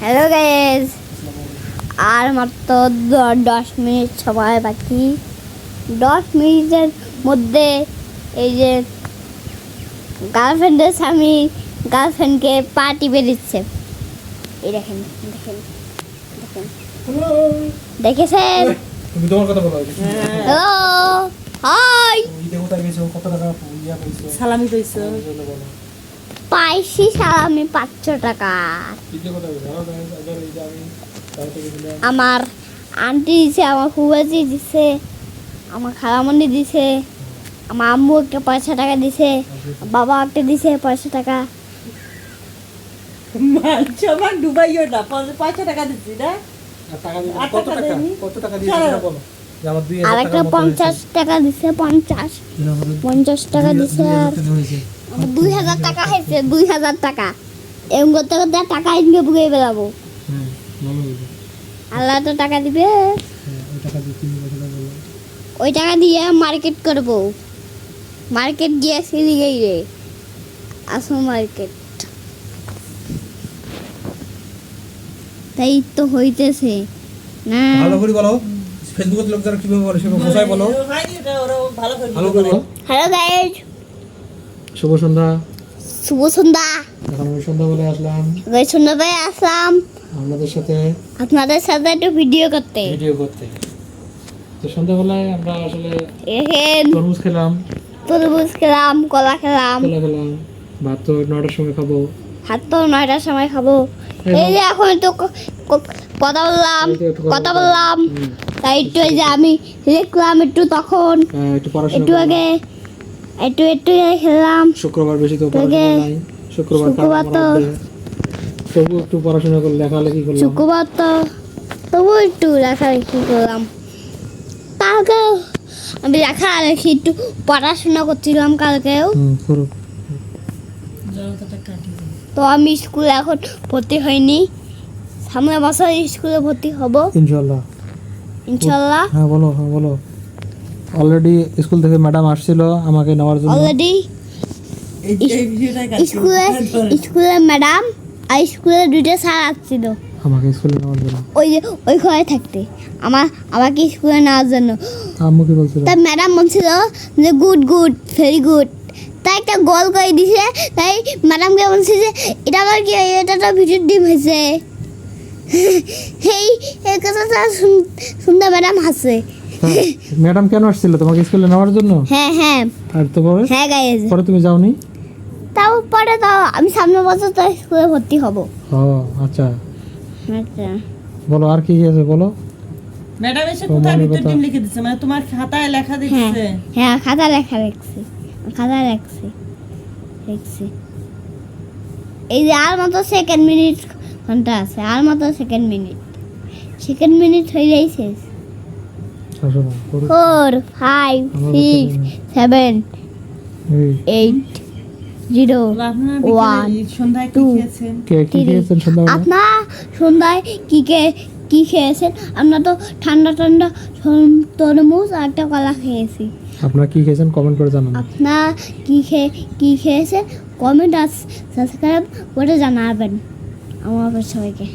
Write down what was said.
Hello guys আর মাত্র দশ minute সময় বাকি। দশ মিনিটের মধ্যে এই যে গার্লফ্রেন্ডের স্বামী গার্লফ্রেন্ডকে পার্টি বেরিয়েছে। এই দেখেন দেখেন দেখেন। দেখেছেন? তুমি তোমার কথা বলো হ্যালো হাই কত টাকা সালামি কইছো পাইছি সালামি পাঁচশো টাকা। আমার আন্টি দিছে আমার ফুবাজি দিছে আমার খালামণি দিছে আমার আম্মু একটা পয়সা টাকা দিছে বাবা একটা দিছে পয়সা টাকা। আমার ডুবাইও না পয়সা টাকা দিচ্ছি না। আর একটা পঞ্চাশ টাকা দিছে পঞ্চাশ। পঞ্চাশ টাকা দিছে আর দুই হাজার টাকা হয়েছে দুই হাজার টাকা। এরকম করতে করতে টাকা ইনকে বুকে হয়েছে আল্লাহ তো টাকা দিবে। হ্যাঁ ওই টাকা দিয়ে মার্কেট করব। মার্কেট গিয়ে সিঁড়ি গিয়ে আসো মার্কেট তাই তো হইতেছে। না। ভালো করে বলো লোক যারা কীভাবে বলে সেভাবে বলো। ভালো করে ভালো করে বলো। হ্যালো গাইজ শুভ সন্ধ্যা। শুভ সন্ধ্যা। এখন আমি সন্ধ্যাবেলায় আসলাম। গাইজ সন্ধ্যাবেলায় আসলাম। আপনাদের সাথে আপনাদের সাথে একটু ভিডিও করতে। ভিডিও করতে। তো সন্ধ্যাবেলায় আমরা আসলে তরমুজ খেলাম। তরমুজ খেলাম কলা খেলাম। কলা খেলাম। ভাত তো নটার সময় খাব। ভাত তো নয়টার সময় খাব। এই যে এখন ক- কথা বললাম তো কথা বললাম। তাই একটু এই যে আমি দেখলাম একটু তখন। হ্যাঁ, একটু আগে একটু একটু আগে খেললাম শুক্রবার বেশি তো পড়াশোনা নাই। শুক্রবার শুক্রবার তো- তবু একটু পড়াশোনা করে লেখালেখি করলাম। শুক্রবার তো তবু একটু লেখালেখি করলাম। কালকে আমি লেখালেখি একটু পড়াশোনা করছিলাম কালকেও। তো আমি স্কুলে এখন ভর্তি হইনি। সামনের বছর স্কুলে ভর্তি হব। ইনশাল্লাহ ইনশাল্লাহ হ্যাঁ বলো হ্যাঁ বলো। অলরেডি স্কুল থেকে ম্যাডাম আসছিল আমাকে নেওয়ার জন্য। অলরেডি এই এই স্কুলে স্কুলে ম্যাডাম আর স্কুলে দুইটা স্যার আসছিল। আমাকে স্কুলে নেওয়ার জন্য। ওই যে ওই ঘরে থাকতে। আমার আমাকে স্কুলে নেওয়ার জন্য। আম্মু কি বলছিল? তাই ম্যাডাম বলছিল যে গুড গুড ভেরি গুড তাই একটা গোল করে দিছে। তাই ম্যাডামকে বলছে যে এটা আবার কি? এটা তো ভিডিওর ডিম হয়েছে। এই এই কথাটা শুন- শুনতে ম্যাডাম হাসে। হ্যাঁ, ম্যাডাম কেন আসছিল তোমাকে স্কুলে নেওয়ার জন্য? হ্যাঁ হ্যাঁ। আর তো পরে? হ্যাঁ গাইজ। পরে তুমি যাওনি? তাও পরে তো আমি সামনের বছর তো স্কুলে ভর্তি হব। ও আচ্ছা। আচ্ছা। বলো আর কি আছে বলো? ম্যাডাম এসে তো কোথায় ভিতর টিম লিখে দিচ্ছে? মানে তোমার খাতায় লেখা হ্যাঁ দিচ্ছে? হ্যাঁ খাতা লেখা লিখছি। খাতা লিখছি। লিখছি। এই যে আর মতো সেকেন্ড মিনিট ঘণ্টা আছে আর মতো সেকেন্ড মিনিট সেকেন্ড মিনিট না করো। Four five six seven eight zero আপনারা কি খেয়েছেন? আপনার সন্ধ্যায় কি কে কি খেয়েছেন? আমরা তো ঠান্ডা ঠান্ডা তরমুজ আর একটা কলা খেয়েছি। আপনারা কি খেয়েছেন? কমেন্ট করে জানান। আপনার কি খেয়ে কি খেয়েছে কমেন্ট আর সাবস্ক্রাইব করে জানাবেন। আমার সবাইকে।